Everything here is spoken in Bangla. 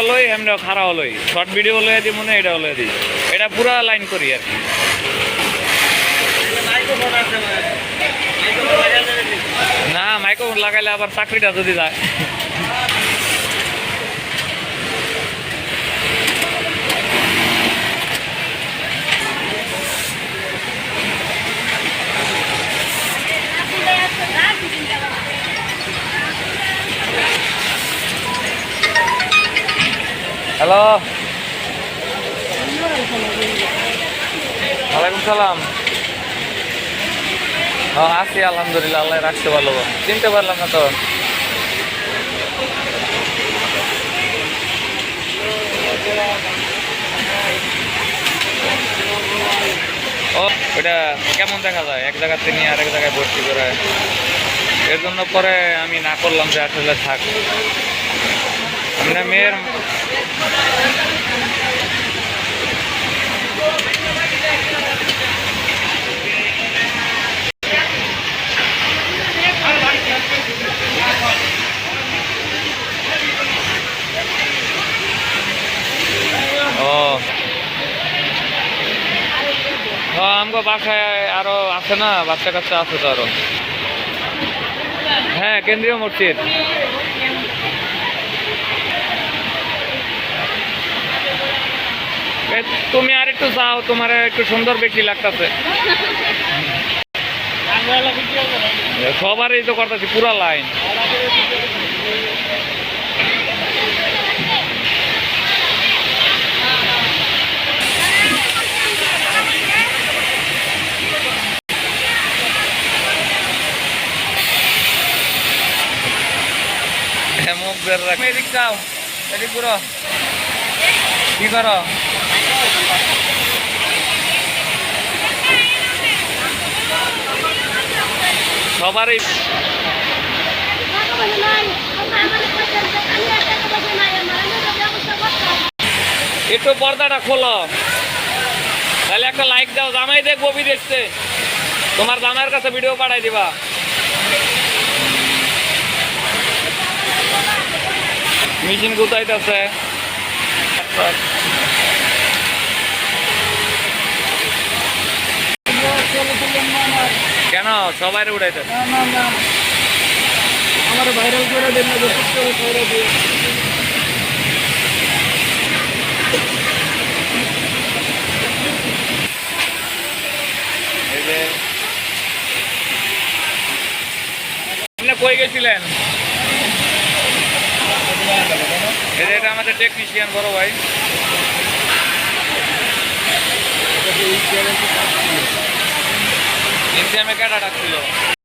হলোই এমনি খারাপ হলোই শর্ট ভিডিও হলো দিই মনে এটা হলো দিই। এটা পুরা লাইন করি আর কি। না মাইক্রোফোন লাগাইলে আবার চাকরিটা যদি যায়। হ্যালো। ওয়ালাইকুম সালাম। হ্যাঁ আছি, আলহামদুলিল্লাহ, আল্লাহ রাখতে ভালো চিনতে পারলাম না তো। ও ওটা কেমন দেখা যায়? এক জায়গাতে নিয়ে আরেক জায়গায় ভর্তি করে। এর জন্য পরে আমি না করলাম যে আসলে থাক। ও ও আমগো বাসায় আরও আছে না? বাচ্চা কাচ্চা আছে তো আরও। হ্যাঁ কেন্দ্রীয় মসজিদ। তুমি আর একটু যাও, তোমার একটু সুন্দর বেশি লাগতেছে। সবারই তো করতেছি, পুরা লাইন। রাখ। এদিক যাও, এদিক পুরো কি করো? সবারই একটু পর্দাটা খোলো। তাহলে একটা লাইক দাও, জামাই দেখব দেখছে তোমার জামাইয়ের কাছে ভিডিও পাঠাই দিবা। মেশিন গুতাইতেছে কেন? সবাই উড়াইতেছে আমার ভাইরাল করে কই গেছিলেন? এটা আমাদের টেকনিশিয়ান বড় ভাই। ইনসিয়ামে কাটা ডাকছিল